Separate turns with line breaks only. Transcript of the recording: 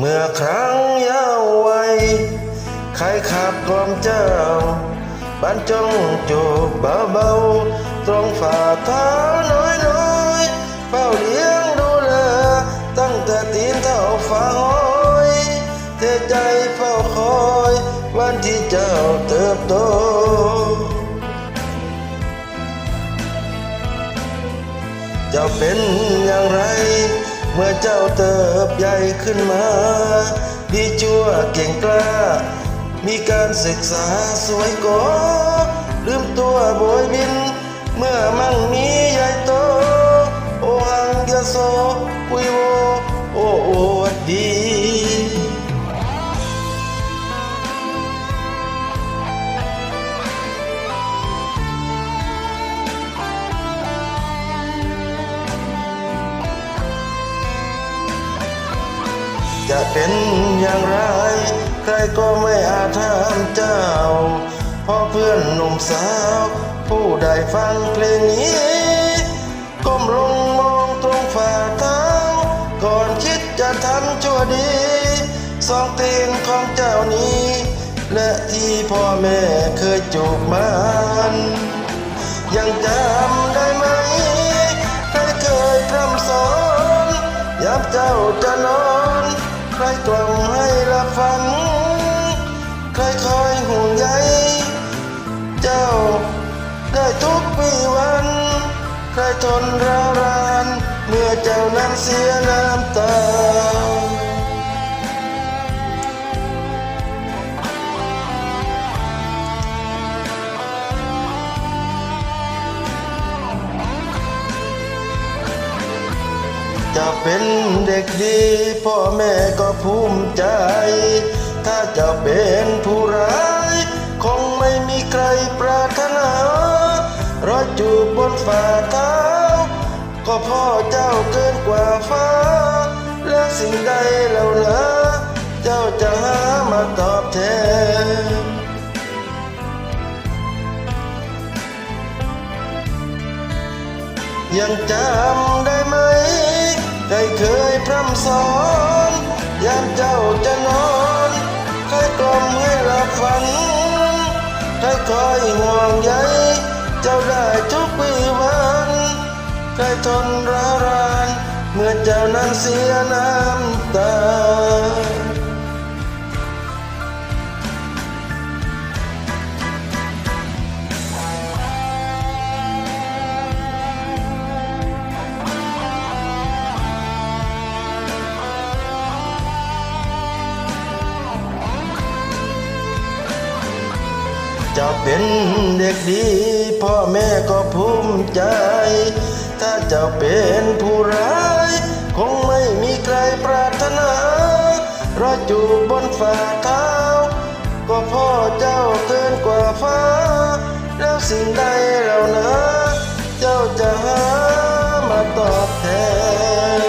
เมื่อครั้งยาววัยใครขับกล่อมเจ้าบรรจงจูบเบาๆตรงฝ่าเท้าน้อยๆเฝ้าเลี้ยงดูแลตั้งแต่ตีนเท่าฝ่าห้อยเทใจเฝ้าคอยวันที่เจ้าเติบโตจ้าเป็นอย่างไร เมื่อเจ้าเติบใหญ่ขึ้นมา ดีจั่วเก่งกล้า มีการศึกษาสวยกอลืมตัวโบยบิน เมื่อมั่งมี จะเป็นอย่างไร ใครก็ไม่อาจห้ามเจ้า เพราะเพื่อนหนุ่มสาว ผู้ใดฟังเพลงนี้ ก้มลงมองตรงฝ่าเท้า ก่อนคิดจะทำชั่วดี สองตีนของเจ้านี้ และที่พ่อแม่เคยจูบมันยังจำได้ไหมใครเคยพร่ำสอนยามเจ้าจะนอน ใครกล่อมให้ละฟัง ใครคอยห่วงใยเจ้าได้ทุกปีวัน ใครทนร้าวราน เมื่อเจ้านั้นเสียน้ำตา จะเป็นเด็กดีพ่อแม่ก็ภูมิใจ ถ้าจะเป็นผู้ร้าย คงไม่มีใครปรารถนารอยจูบบนฝ่าเท้า ก็พ่อเจ้าเกินกว่าฟ้า และสิ่งใดเหล่านะเจ้าจะหามาตอบแทนยังจำ สอนยามเจ้าจะนอนใครกล่อมให้หลับฝันใครคอยห่วงใยเจ้าได้ทุกวีวันใครทนร้าราน เมื่อเจ้านั้นเสียน้ำตา จะเป็นเด็กดี พ่อแม่ก็ภูมิใจ ถ้าเจ้าเป็นผู้ร้าย คงไม่มีใครปรารถนาเรอยจูบบนฝ่าเท้า ก็พ่อเจ้าเกินกว่าฟ้า แล้วสิ่งใดเหล่านะ เจ้าจะหามาตอบแทน